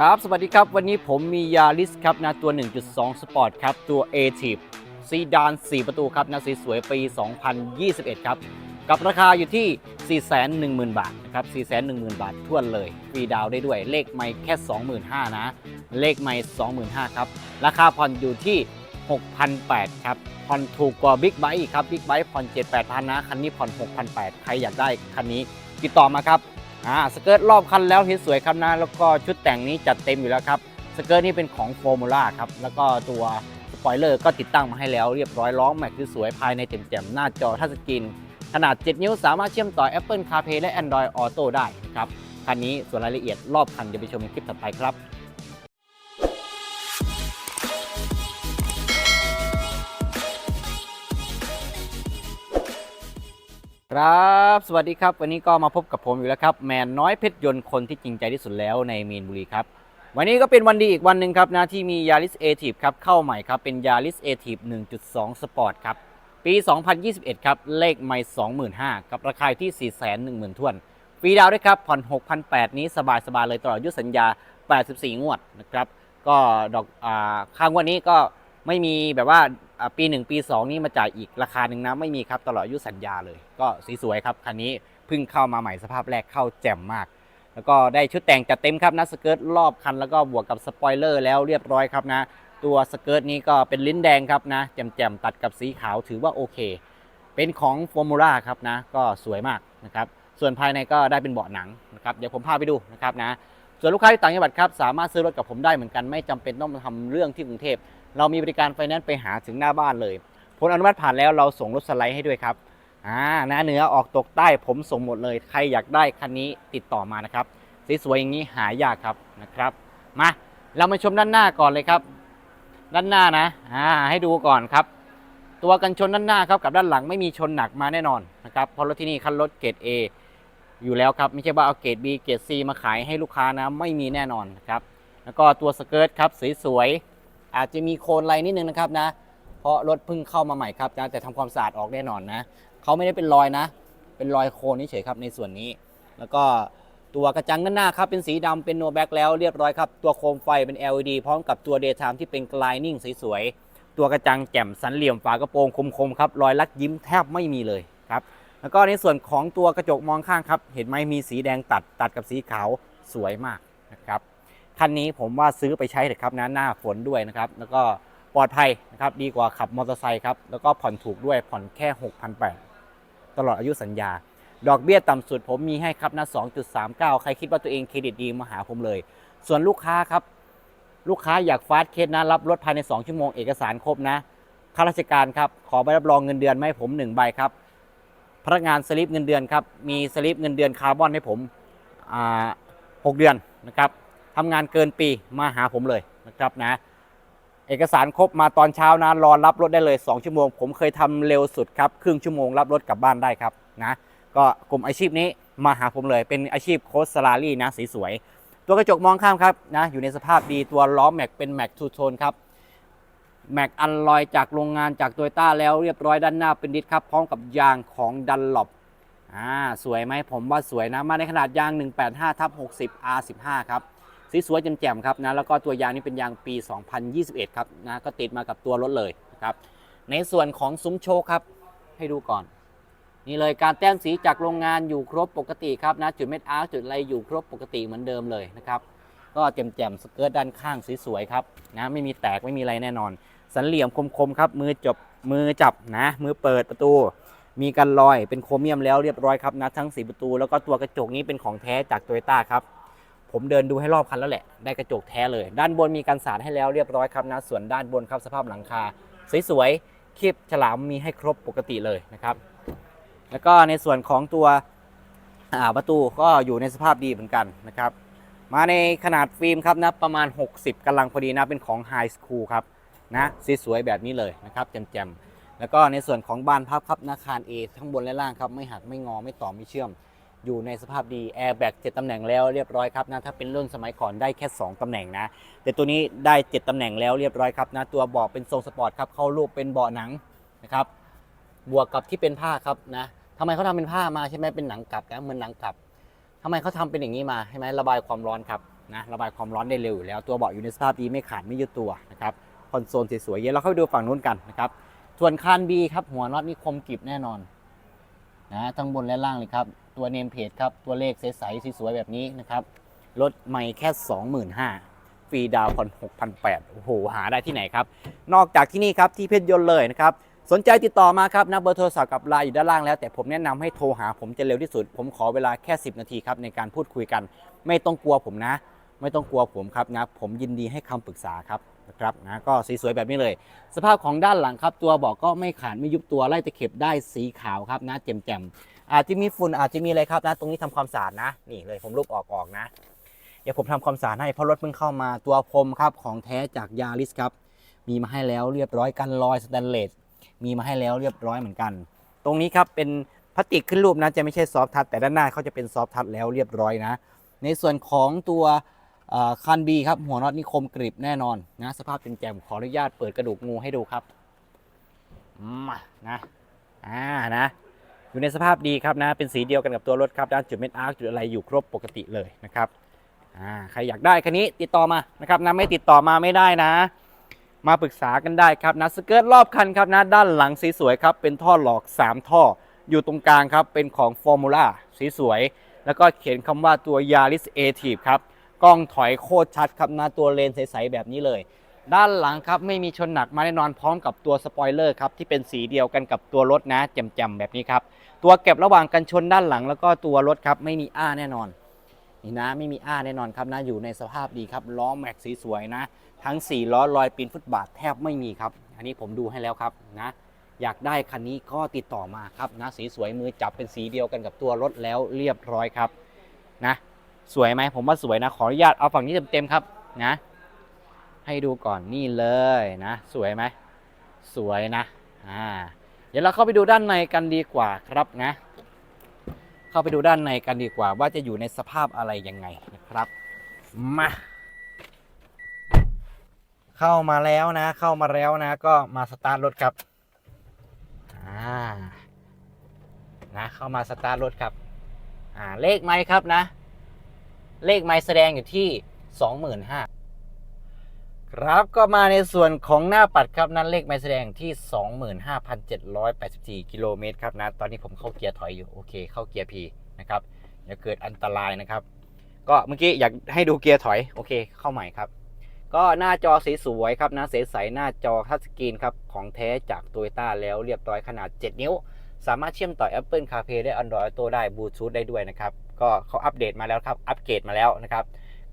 ครับสวัสดีครับวันนี้ผมมียาริสครับนะตัว 1.2 สปอร์ตครับ ตัว a t i v ซีดาน 4 ประตูครับนะสวยปี 2021 ครับ กับราคาอยู่ที่ 410,000 บาทนะครับ410,000 บาททั่วเลยฟรีดาวได้ด้วยเลขไม่แค่ 25,000 นะ เลขไม่25,000 ครับ ราคาผ่อนอยู่ที่ 6,800 ครับ ผ่อนถูกกว่าบิ๊กไบค์อีกครับบิ๊กไบค์ผ่อน 7-8,000 นะ คันนี้ผ่อน 6,800 ใครอยากได้คันนี้ติดต่อมาครับ อ่าสเกิร์ตรอบคันแล้วเห็นสวยครับนะแล้วก็ชุดแต่งนี้จัดเต็มอยู่แล้วครับสเกิร์ตนี่เป็นของโฟร์มูล่าครับแล้วก็ตัวสปอยเลอร์ก็ติดตั้งมาให้แล้วเรียบร้อยล้อแม็กซ์สวยภายในเต็มๆหน้าจอทัชสกรีนขนาด 7 นิ้วสามารถเชื่อมต่อ Apple CarPlay และ Android Auto ได้นะครับคันนี้ส่วนรายละเอียดรอบคันเดี๋ยวไปชมในคลิปถัดไปครับ ครับ สวัสดีครับ วันนี้ก็มาพบกับผมอยู่แล้วครับ แมนน้อยเพชรยนต์คนที่จริงใจที่สุดแล้วในมีนบุรีครับ วันนี้ก็เป็นวันดีอีกวันหนึ่งครับนะที่มียาริสเอทีฟครับเข้าใหม่ครับ เป็นยาริสเอทีฟ1.2 สปอร์ตครับ ปี 2021 ครับ เลขไม่25,000กับราคาที่ 410,000ท้วนฟรีดาวด้วยครับ ผ่อน 6,800 นี้สบายๆเลยตลอดอายุสัญญา 84 งวดนะครับ ก็ดอกอาค่างวดนี้ก็ ไม่มีแบบว่าอ่าปี1ปี2 นี่มาจ่ายอีกราคาหนึ่งนะไม่มีครับตลอดอายุสัญญาเลย ก็สีสวยครับคันนี้เพิ่งเข้ามาใหม่สภาพแรกเข้าแจ่มมาก แล้วก็ได้ชุดแต่งจัดเต็มครับนะสเกิร์ตรอบคันแล้วก็บวกกับสปอยเลอร์แล้วเรียบร้อยครับนะ ตัวสเกิร์ตนี้ก็เป็นลิ้นแดงครับนะแจ่มๆตัดกับสีขาวถือว่าโอเค เป็นของฟอร์มูล่าครับนะ ก็สวยมากนะครับส่วนภายในก็ได้เป็นเบาะหนังนะครับเดี๋ยวผมพาไปดูนะครับนะส่วนลูกค้าที่ต่างจังหวัดครับสามารถซื้อรถกับผมได้เหมือนกันไม่จำเป็นต้องมาทำเรื่องที่กรุงเทพ เรามีบริการไฟแนนซ์ไปหาถึงหน้าบ้านเลยผลอนุมัติผ่านแล้วเราส่งรถสไลด์ให้ด้วยครับอ่าหน้าเหนือออกตกใต้ผมส่งหมดเลย ใครอยากได้คันนี้ติดต่อมานะครับสวยๆอย่างนี้หายากครับนะครับ มาเรามาชมด้านหน้าก่อนเลยครับ ด้านหน้านะอ่าให้ดูก่อนครับ ตัวกันชนด้านหน้าครับกับด้านหลังไม่มีชนหนักมาแน่นอนนะครับเพราะรถที่นี่คันรถเกรด A อยู่แล้วครับไม่ใช่ว่าเอาเกรด B เกรด C มาขายให้ลูกค้านะไม่มีแน่นอนนะครับแล้วก็ตัวสเกิร์ตครับสวยๆ อาจจะมีโคลนไรนิดนึงนะครับนะ เพราะรถเพิ่งเข้ามาใหม่ครับนะแต่ทำความสะอาดออกแน่นอนนะเขาไม่ได้เป็นรอยนะ เป็นรอยโคลนเฉยครับในส่วนนี้ แล้วก็ตัวกระจังด้านหน้าครับเป็นสีดำเป็นโนแบ็กแล้วเรียบร้อยครับ ตัวโคมไฟเป็น LED พร้อมกับตัว Daytime ที่เป็น Gliding สวยๆ ตัวกระจังแจ่มสันเหลี่ยมฝากระโปรงคมๆครับรอยลักยิ้มแทบไม่มีเลยครับ แล้วก็ในส่วนของตัวกระจกมองข้างครับ เห็นไหมมีสีแดงตัดตัดกับสีขาวสวยมากนะครับ คันนี้ผมว่าซื้อไปใช้เถอะครับนะหน้าฝนด้วยนะครับ แล้วก็ปลอดภัยนะครับดีกว่าขับมอเตอร์ไซค์ครับ แล้วก็ผ่อนถูกด้วยผ่อนแค่ 6,800 ตลอดอายุสัญญา ดอกเบี้ยต่ำสุดผมมีให้ครับนะ 2.39 ใครคิดว่าตัวเองเครดิตดีมาหาผมเลย ส่วนลูกค้าครับ ลูกค้าอยากฟาสต์เคสนะ รับรถภายใน 2 ชั่วโมงเอกสารครบนะข้าราชการครับ ขอใบรับรองเงินเดือนมาให้ผม1ใบครับพนักงานสลิปเงินเดือนครับมีสลิปเงินเดือนคาร์บอนให้ผมหกเดือนนะครับ ทำงานเกินปีมาหาผมเลยนะครับนะ เอกสารครบมาตอนเช้านะรอรับรถได้เลย 2 ชั่วโมง ผมเคยทำเร็วสุดครับครึ่งชั่วโมงรับรถกลับบ้านได้ครับนะก็กลุ่มอาชีพนี้มาหาผมเลย เป็นอาชีพโค้ชสลารี่นะสีสวย ตัวกระจกมองข้ามครับนะอยู่ในสภาพดีตัวล้อแม็กเป็นแม็กทูโทนครับแม็กอันลอยจากโรงงานจากโตโยต้าแล้วเรียบร้อยด้านหน้าเป็นดิสครับ พร้อมกับยางของดันหลบอ่าสวยไหมผมว่าสวยนะ มาในขนาดยาง 185ทับ60 R15 ครับ สีสวยแจ่มๆครับนะแล้วก็ตัวยางนี่เป็นยางปี 2021 ครับนะก็ติดมากับตัวรถเลยนะครับในส่วนของซุ้มโชคครับให้ดูก่อน นี่เลยการแต้มสีจากโรงงานอยู่ครบปกติครับนะจุดเม็ดอาร์จุดอะไรอยู่ครบปกติเหมือนเดิมเลยนะครับก็แจ่มๆสเกิร์ตด้านข้างสวยๆครับนะไม่มีแตกไม่มีอะไรแน่นอน สันเหลี่ยมคมๆครับมือจบมือจับนะมือเปิดประตู มีกันรอยเป็นโครเมียมแล้วเรียบร้อยครับนะทั้งสีประตู แล้วก็ตัวกระจกนี้เป็นของแท้จากโตโยต้าครับ ผมเดินดูให้รอบคันแล้วแหละ ได้กระจกแท้เลย ด้านบนมีกันสาดให้แล้วเรียบร้อยครับนะ ส่วนด้านบนครับสภาพหลังคา สวยๆคลิปฉลามมีให้ครบปกติเลยนะครับ แล้วก็ในส่วนของตัวประตูก็อยู่ในสภาพดีเหมือนกันนะครับ มาในขนาดฟิล์มครับนะประมาณ 60กำลังพอดีนะ เป็นของ High School ครับนะสวยๆแบบนี้เลยนะครับแจ่มๆแล้วก็ในส่วนของบานพับครับนะคาร A ทั้งบนและล่างครับไม่หักไม่งอไม่ต่อไม่เชื่อม อยู่ในสภาพดีแอร์แบ็ก7ตำแหน่งแล้วเรียบร้อยครับนะถ้าเป็นรุ่นสมัยก่อนได้แค่ 2 ตำแหน่งนะ แต่ตัวนี้ได้7ตำแหน่งแล้วเรียบร้อยครับนะตัวเบาะเป็นทรงสปอร์ตครับเข้ารูปเป็นเบาะหนังนะครับบวกกับที่เป็นผ้าครับนะทำไมเขาทำเป็นผ้ามาใช่ไหมเป็นหนังกลับนะเหมือนหนังกลับทำไมเขาทำเป็นอย่างนี้มาใช่ไหมระบายความร้อนครับนะระบายความร้อนได้เร็วอยู่แล้วตัวเบาะอยู่ในสภาพดีไม่ขาดไม่ยืดตัวนะครับคอนโซลสวยๆเดี๋ยวเราเข้าไปดูฝั่งนู้นกันนะครับส่วนคานบีครับหัวน็อตนี่คมกริบแน่นอน นะทั้งบนและล่างเลยครับ ตัวเนมเพจครับ ตัวเลขใสๆสวยๆแบบนี้นะครับ รถใหม่แค่ 25,000ฟรีดาวน์ผ่อน6,800โอ้โห หาได้ที่ไหนครับ นอกจากที่นี่ครับ ที่เพชรยนต์เลยนะครับ สนใจติดต่อมาครับนะเบอร์โทรศัพท์กับไลน์อยู่ด้านล่างแล้ว แต่ผมแนะนำให้โทรหาผมจะเร็วที่สุด ผมขอเวลาแค่ 10 นาทีครับในการพูดคุยกัน ไม่ต้องกลัวผมนะ ไม่ต้องกลัวผมครับนะผมยินดีให้คำปรึกษาครับนะครับนะก็สีสวยแบบนี้เลย สภาพของด้านหลังครับ ตัวเบอกก็ไม่ขาดไม่ยุบตัวไล่ตะเข็บได้สีขาวครับนะแจ่มๆอาจจะมีฝุ่นอาจจะมีอะไรครับนะตรงนี้ทำความสะอาดนะ นี่เลยผมรูปออกออกนะ เดี๋ยวผมทำความสะอาดให้เพราะรถเพิ่งเข้ามาตัวพรมครับของแท้จากยาริสครับ มีมาให้แล้วเรียบร้อยกันรอยสแตนเลสมีมาให้แล้วเรียบร้อยเหมือนกัน ตรงนี้ครับเป็นพลาสติกขึ้นรูปนะจะไม่ใช่ซอฟทัชแต่ด้านหน้าเขาจะเป็นซอฟทัชแล้วเรียบร้อยนะ ในส่วนของตัว คันบีครับหัวน็อตนี่คมกริบแน่นอนนะสภาพแจ่มขออนุญาตเปิดกระดูกงูให้ดูครับมานะอ่านะอยู่ในสภาพดีครับนะเป็นสีเดียวกันกับตัวรถครับด้านจุดเม็ดอาร์คจุดอะไรอยู่ครบปกติเลยนะครับอ่าใครอยากได้คันนี้ติดต่อมานะครับนะไม่ติดต่อมาไม่ได้นะ มาปรึกษากันได้ครับนะสเกิร์ตรอบคันครับนะด้านหลังสีสวยครับเป็นท่อหลอก 3 ท่อ อยู่ตรงกลางครับเป็นของ Formula สีสวย แล้วก็เขียนคำว่าตัว Yaris a t i v e ครับ กล้องถอยโคตรชัดครับนะตัวเลนใสๆแบบนี้เลย ด้านหลังครับไม่มีชนหนักมาแน่นอนพร้อมกับตัวสปอยเลอร์ครับที่เป็นสีเดียวกันกับตัวรถนะแจ่มๆแบบนี้ครับตัวเก็บระหว่างกันชนด้านหลังแล้วก็ตัวรถครับไม่มีอ้าแน่นอนนี่นะไม่มีอ้าแน่นอนครับนะอยู่ในสภาพดีครับล้อแม็กสีสวยนะ ทั้ง4ล้อลอยปีนฟุตบาทแทบไม่มีครับ อันนี้ผมดูให้แล้วครับนะอยากได้คันนี้ก็ติดต่อมาครับนะสีสวยมือจับเป็นสีเดียวกันกับตัวรถแล้วเรียบร้อยครับนะ สวยไหมผมว่าสวยนะ ขออนุญาตเอาฝั่งนี้เต็มๆครับนะ ให้ดูก่อนนี่เลยนะ สวยไหมสวยนะอ่าเดี๋ยวเราเข้าไปดูด้านในกันดีกว่าครับนะ เข้าไปดูด้านในกันดีกว่า ว่าจะอยู่ในสภาพอะไรยังไงนะครับมาเข้ามาแล้วนะ เข้ามาแล้วนะ ก็มาสตาร์ทรถครับอ่านะเข้ามาสตาร์ทรถครับอ่าเลขไม้ครับนะ เลขไม้แสดงอยู่ที่ 25,000ครับก็มาในส่วนของหน้าปัดครับนั้นเลขไม้แสดงที่ 25,784 กิโลเมตรครับนะตอนนี้ผมเข้าเกียร์ถอยอยู่โอเค เข้าเกียร์ P นะครับอย่าเกิดอันตรายนะครับ ก็เมื่อกี้อยากให้ดูเกียร์ถอยโอเค เข้าใหม่ครับ ก็หน้าจอสีสวยครับนะใสๆหน้าจอทัชสกรีนครับของแท้จาก t o y ต้าแล้วเรียบร้อยขนาด 7 นิ้ว สามารถเชื่อมต่อ Apple CarPlay ได้ Android Auto ได้ Bluetooth ได้ด้วยนะครับ ก็เขาอัปเดตมาแล้วครับ อัปเกรดมาแล้วนะครับ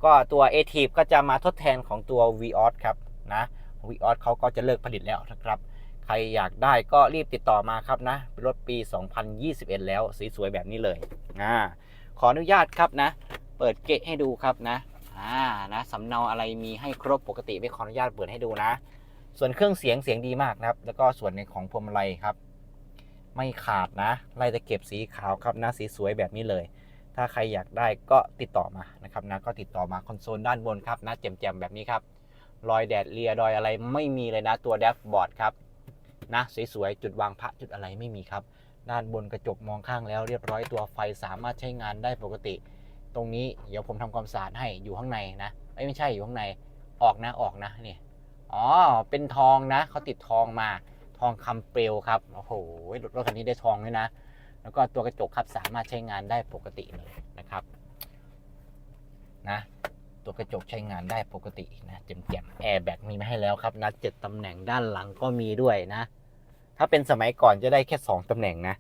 ก็ตัว a t i v ก็จะมาทดแทนของตัว v o s ครับนะ Vios เขาก็จะเลิกผลิตแล้วนะครับ ใครอยากได้ก็รีบติดต่อมาครับนะเป็นรถปี 2021 แล้วสีสวยแบบนี้เลยอ่าขออนุญาตครับนะ เปิดเกะให้ดูครับนะอ่านะสำเนาอะไรมีให้ครบปกติไม่ขออนุญาตเปิดให้ดูนะ ส่วนเครื่องเสียงเสียงดีมากนะครับ แล้วก็ส่วนในของพวงมาลัยครับ ไม่ขาดนะไล่ตะเก็บสีขาวครับนะสีสวยแบบนี้เลย ถ้าใครอยากได้ก็ติดต่อมานะครับนะก็ติดต่อมาคอนโซลด้านบนครับนะแจ่มๆแบบนี้ครับรอยแดดเลียรอยอะไรไม่มีเลยนะตัวแดชบอร์ดครับนะสวยๆจุดวางพระจุดอะไรไม่มีครับด้านบนกระจกมองข้างแล้วเรียบร้อยตัวไฟสามารถใช้งานได้ปกติ ตรงนี้เดี๋ยวผมทำความสะอาดให้อยู่ข้างในนะเอ้ยไม่ใช่อยู่ข้างในออกนะออกนะนี่อ๋อเป็นทองนะเขาติดทองมาทองคำเปลวครับโอ้โหรถรถคันนี้ได้ทองด้วยนะ แล้วก็ตัวกระจกครับสามารถใช้งานได้ปกติเลยนะครับนะตัวกระจกใช้งานได้ปกตินะเจ็มๆแอร์แบ็กมีมาให้แล้วครับนะเจ็ดตำแหน่งด้านหลังก็มีด้วยนะ ถ้าเป็นสมัยก่อนจะได้แค่ 2ตำแหน่งนะ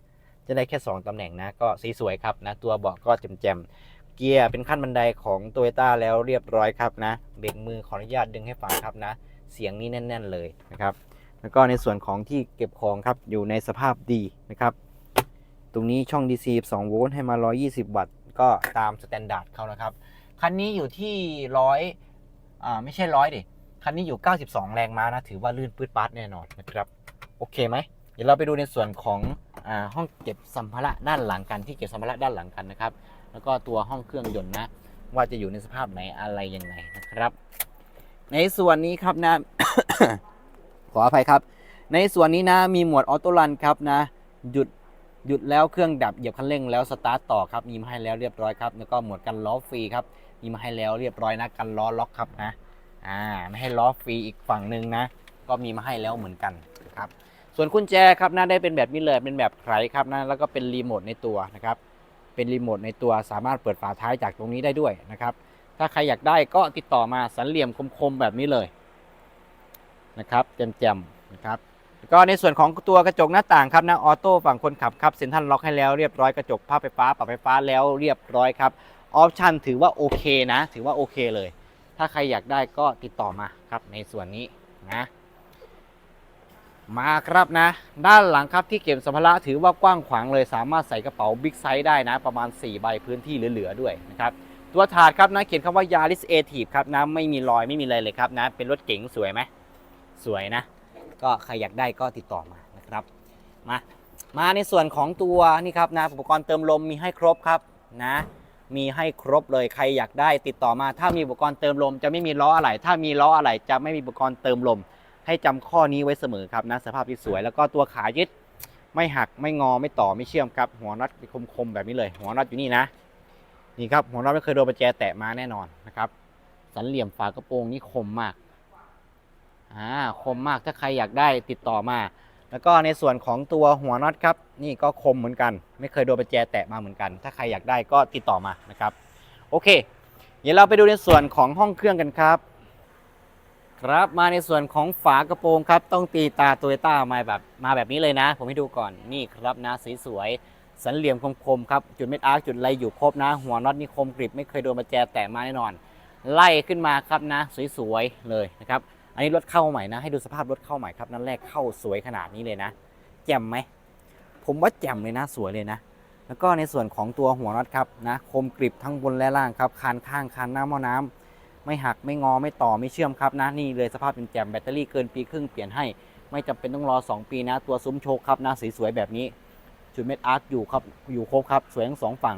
จะได้แค่ 2ตำแหน่งนะก็สีสวยครับนะตัวเบาะก็แจ่มๆเกียร์เป็นขั้นบันไดของ t o y ต้าแล้วเรียบร้อยครับนะเบรกมือขออนุญาตดึงให้ฟังครับนะ เสียงนี้แน่น ๆ เลยนะครับ แล้วก็ในส่วนของที่เก็บของครับอยู่ในสภาพดีนะครับ ตรงนี้ช่อง DC 2โวลต์ให้มา 120 วัตต์ ก็ตามสแตนดาร์ดเขานะครับ คันนี้อยู่ที่ร้อยอ่าไม่ใช่ร้อยดิคันนี้อยู่ 92 แรงม้านะ ถือว่าลื่นปื๊ดปัดแน่นอนนะครับ โอเคไหม เดี๋ยวเราไปดูในส่วนของอาห้องเก็บสัมภาระด้านหลังกันที่เก็บสัมภาระด้านหลังกันนะครับ แล้วก็ตัวห้องเครื่องยนต์นะ ว่าจะอยู่ในสภาพไหนอะไรยังไงนะครับ ในส่วนนี้ครับนะ ขออภัยครับ ในส่วนนี้นะมีหมวดออโต้รันครับนะหยุด หยุดแล้วเครื่องดับเหยียบคันเร่งแล้วสตาร์ทต่อครับมีมาให้แล้วเรียบร้อยครับแล้วก็หมวดกันล้อฟรีครับมีมาให้แล้วเรียบร้อยนะกันล้อล็อกครับนะอ่าไม่ให้ล้อฟรีอีกฝั่งหนึ่งนะ ก็มีมาให้แล้วเหมือนกันครับส่วนกุญแจครับนะได้เป็นแบบนี้เลยเป็นแบบไขครับนะแล้วก็เป็นรีโมทในตัวนะครับเป็นรีโมทในตัวสามารถเปิดฝาท้ายจากตรงนี้ได้ด้วยนะครับถ้าใครอยากได้ก็ติดต่อมาสันเหลี่ยมคมๆแบบนี้เลยนะครับแจ่มๆนะครับ ก็ในส่วนของตัวกระจกหน้าต่างครับนะออโต้ฝั่งคนขับครับเซ็นทรัลล็อกให้แล้วเรียบร้อยกระจกภาพไฟฟ้าปรับไฟฟ้าแล้วเรียบร้อยครับออปชันถือว่าโอเคนะ ถือว่าโอเคเลย ถ้าใครอยากได้ก็ติดต่อมาครับในส่วนนี้นะมาครับนะ ด้านหลังครับที่เก็บสัมภาระถือว่ากว้างขวางเลยสามารถใส่กระเป๋าบิ๊กไซส์ได้นะ ประมาณ 4 ใบพื้นที่เหลือๆด้วยนะครับตัวถาดครับนะเขียนคำว่า Yaris a t i v e ครับนะไม่มีรอยไม่มีอะไรเลยครับนะ เป็นรถเก๋งสวยไหมสวยนะ ก็ใครอยากได้ก็ติดต่อมานะครับมามาในส่วนของตัวนี่ครับนะอุปกรณ์เติมลมมีให้ครบครับนะมีให้ครบเลยใครอยากได้ติดต่อมา ถ้ามีอุปกรณ์เติมลม จะไม่มีล้ออะไหล่ถ้ามีล้ออะไหล่จะไม่มีอุปกรณ์เติมลม ให้จำข้อนี้ไว้เสมอครับนะสภาพที่สวยแล้วก็ตัวขายึดไม่หักไม่งอไม่ต่อไม่เชื่อมครับ หัวน็อตคมๆแบบนี้เลย หัวน็อตอยู่นี่นะนี่ครับหัวน็อตไม่เคยโดนประแจแตะมาแน่นอนนะครับสันเหลี่ยมฝากระโปรงนี่คมมาก อ่าคมมากถ้าใครอยากได้ติดต่อมา แล้วก็ในส่วนของตัวหัวน็อตครับ นี่ก็คมเหมือนกัน ไม่เคยโดนประแจแตะมาเหมือนกัน ถ้าใครอยากได้ก็ติดต่อมานะครับโอเค เดี๋ยวเราไปดูในส่วนของห้องเครื่องกันครับ ครับมาในส่วนของฝากระโปรงครับ ต้องตีตาโตโยต้ามาแบบมาแบบนี้เลยนะ ผมให้ดูก่อนนี่ครับนะสีสวยๆสันเหลี่ยมคมๆครับ จุดเม็ดอาร์จุดไรอยู่ครบนะ หัวน็อตนี่คมกริบไม่เคยโดนประแจแตะมาแน่นอน ไล่ขึ้นมาครับนะ สวยๆเลยนะครับ นนี้รถเข้าใหม่นะ ให้ดูสภาพรถเข้าใหม่ครับนั่นแรกเข้าสวยขนาดนี้เลยนะ แจ่มไหม ผมว่าแจ่มเลยนะสวยเลยนะ แล้วก็ในส่วนของตัวหัวน็อตครับนะคมกริบทั้งบนและล่างครับคานข้างคานหน้าหม้อน้ำไม่หักไม่งอไม่ต่อไม่เชื่อมครับนะนี่เลยสภาพเป็นแจ่มแบตเตอรี่เกินปีครึ่งเปลี่ยนให้ ไม่จำเป็นต้องรอ 2 ปีนะ ตัวซุ้มโชคครับนะสีสวยแบบนี้จุดเม็ดอาร์คอยู่ครับอยู่ครบครับสวยทั้งสองฝั่ง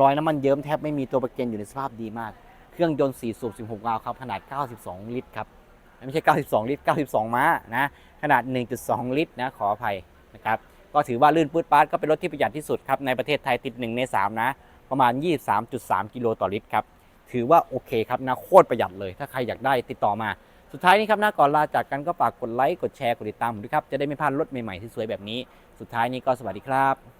รอยน้ำมันเยิ้มแทบไม่มีตัวประเกนอยู่ในสภาพดีมาก เครื่องยนต์4สูบ16วาล์วครับขนาด 92 ลิตรครับ ไม่ใช่ 92 ลิตร 92 ม้านะขนาด 1.2 ลิตรนะขออภัยนะครับก็ถือว่าลื่นปื๊ดปาดก็เป็นรถที่ประหยัดที่สุดครับในประเทศไทยติด 1 ใน 3 นะ ประมาณ 23.3 กิโลต่อลิตรครับถือว่าโอเคครับนะโคตรประหยัดเลย ถ้าใครอยากได้ติดต่อมาสุดท้ายนี้ครับนะก่อนลาจากกันก็ฝากกดไลค์กดแชร์กดติดตามผมด้วยครับจะได้ไม่พลาดรถใหม่ๆที่สวยแบบนี้ สุดท้ายนี้ก็สวัสดีครับ